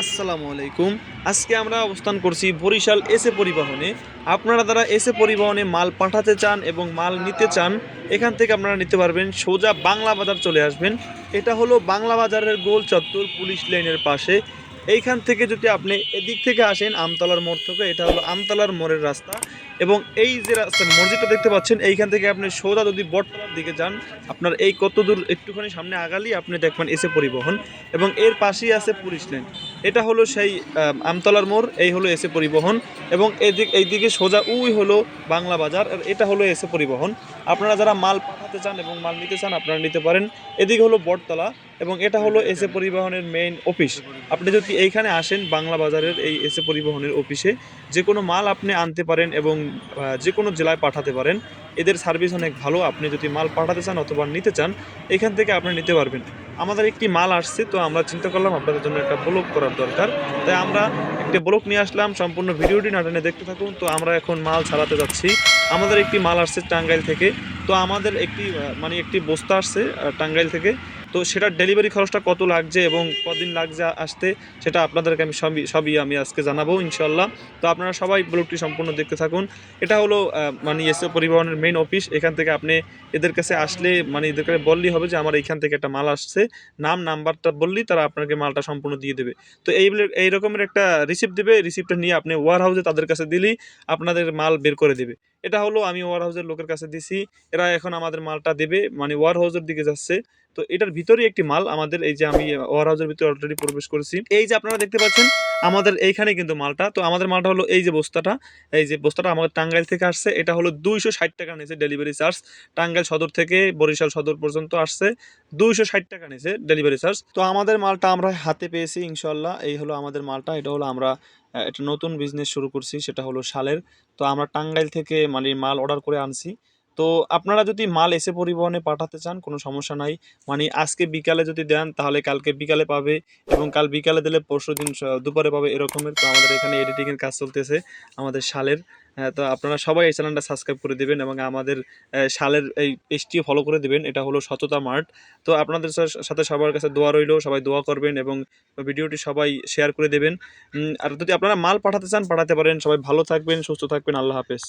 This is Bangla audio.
আসসালামু আলাইকুম। আজকে আমরা অবস্থান করছি বরিশাল এসে পরিবহনে। আপনারা যারা এসে পরিবহনে মাল পাঠাতে চান এবং মাল নিতে চান, এখান থেকে আপনারা নিতে পারবেন সোজা বাংলা বাজার চলে আসবেন। এটা হলো বাংলা বাজারের গোল চত্বর পুলিশ লাইনের পাশে। এইখান থেকে যদি আপনি এদিক থেকে আসেন আমতলার মোড় থেকে, এটা হলো আমতলার মোড়ের রাস্তা। এবং এই যে রাস্তা মসজিদটা দেখতে পাচ্ছেন, এইখান থেকে আপনি সোজা যদি বটতলার দিকে যান, আপনার এই কত দূর একটুখানি সামনে আগালি আপনি দেখবেন এসে পরিবহন। এবং এর পাশেই আছে পুলিশ লাইন এটা হলো সেই আমতলার মোড়, এই হলো এসে পরিবহন। এবং এদিক, এইদিকে সোজা উই হলো বাংলা বাজার, আর এটা হলো এসে পরিবহন। আপনারা যারা মাল পাঠাতে চান এবং মাল নিতে চান, আপনারা নিতে পারেন। এদিকে হলো বটতলা। এবং এটা হলো এসে পরিবহনের মেইন অফিস আপনি যদি এইখানে আসেন বাংলা বাজারের এই এসে পরিবহনের অফিসে যে কোনো মাল আপনি আনতে পারেন এবং যে কোনো জেলায় পাঠাতে পারেন। এদের সার্ভিস অনেক ভালো। আপনি যদি মাল পাঠাতে চান অথবা নিতে চান, এখান থেকে আপনি নিতে পারবেন। আমাদের একটি মাল আসছে, তো আমরা চিন্তা করলাম আপনাদের জন্য একটা ব্লগ করার দরকার। তাই আমরা একটি ব্লগ নিয়ে আসলাম, সম্পূর্ণ ভিডিওটি না টেনে দেখতে থাকুন। তো আমরা এখন মাল ছাড়াতে যাচ্ছি। আমাদের একটি মাল আসছে টাঙ্গাইল থেকে। তো আমাদের একটি মানে একটি বস্তা আসছে টাঙ্গাইল থেকে। তো সেটার ডেলিভারি খরচটা কত লাগছে এবং কদিন লাগছে আসতে, সেটা আপনাদেরকে আমি সবই সবই আমি আজকে জানাব ইনশাল্লাহ তো আপনারা সবাই ব্লগটি সম্পূর্ণ দেখতে থাকুন। এটা হলো মানে এসে পরিবহনের মেইন অফিস এখান থেকে আপনি এদের কাছে আসলে মানে এদের কাছে বললেই হবে যে, আমার এইখান থেকে একটা মাল আসছে। নাম, নাম্বারটা বললেই তারা আপনাকে মালটা সম্পূর্ণ দিয়ে দেবে। তো এই এই রকমের একটা রিসিপ্ট দেবে। রিসিপ্টটা নিয়ে আপনি ওয়ার হাউসে তাদের কাছে দিলেই আপনাদের মাল বের করে দেবে। এটা হলো আমি ওয়ার হাউসের লোকের কাছে দিছি, এরা এখন আমাদের মালটা দেবে মানে ওয়ার হাউসের দিকে যাচ্ছে। তো এটার ভিতরে একটি মাল আমাদের, এই যে আমি ওয়ার হাউসের ভিতরে অলরেডি প্রবেশ করেছি। এই যে আপনারা দেখতে পাচ্ছেন আমাদের এইখানে কিন্তু মালটা। তো আমাদের মালটা হলো এই যে বস্তাটা, এই যে বস্তাটা আমাদের টাঙ্গাইল থেকে আসছে, এটা হলো দুইশো ষাট টাকা নিয়েছে ডেলিভারি চার্জ। টাঙ্গাইল সদর থেকে বরিশাল সদর পর্যন্ত আসছে, দুইশো ষাট টাকা নিয়েছে ডেলিভারি চার্জ। তো আমাদের মালটা আমরা হাতে পেয়েছি ইনশাল্লাহ এই হলো আমাদের মালটা, এটা হলো আমরা একটা নতুন বিজনেস শুরু করছি, সেটা হলো শালের। তো আমরা টাঙ্গাইল থেকে মানে মাল অর্ডার করে আনছি। তো আপনারা যদি মাল এসে পরিবহনে পাঠাতে চান কোনো সমস্যা নাই। মানে আজকে বিকালে যদি দেন তাহলে কালকে বিকালে পাবে এবং কাল বিকালে দিলে পরশু দিন দুপুরে পাবে এরকমের। তো আমাদের এখানে এডিটিংয়ের কাজ চলতেছে আমাদের শালের। আহ, তো আপনারা সবাই এই চ্যানেলটা সাবস্ক্রাইব করে দেবেন এবং আমাদের শালের এই পেজটিও ফলো করে দেবেন। এটা হলো সততা মার্ট। তো আপনাদের সাথে সবার কাছে দোয়া রইল সবাই দোয়া করবেন এবং ভিডিওটি সবাই শেয়ার করে দেবেন। আর যদি আপনারা মাল পাঠাতে চান পাঠাতে পারেন। সবাই ভালো থাকবেন সুস্থ থাকবেন। আল্লাহ হাফেজ।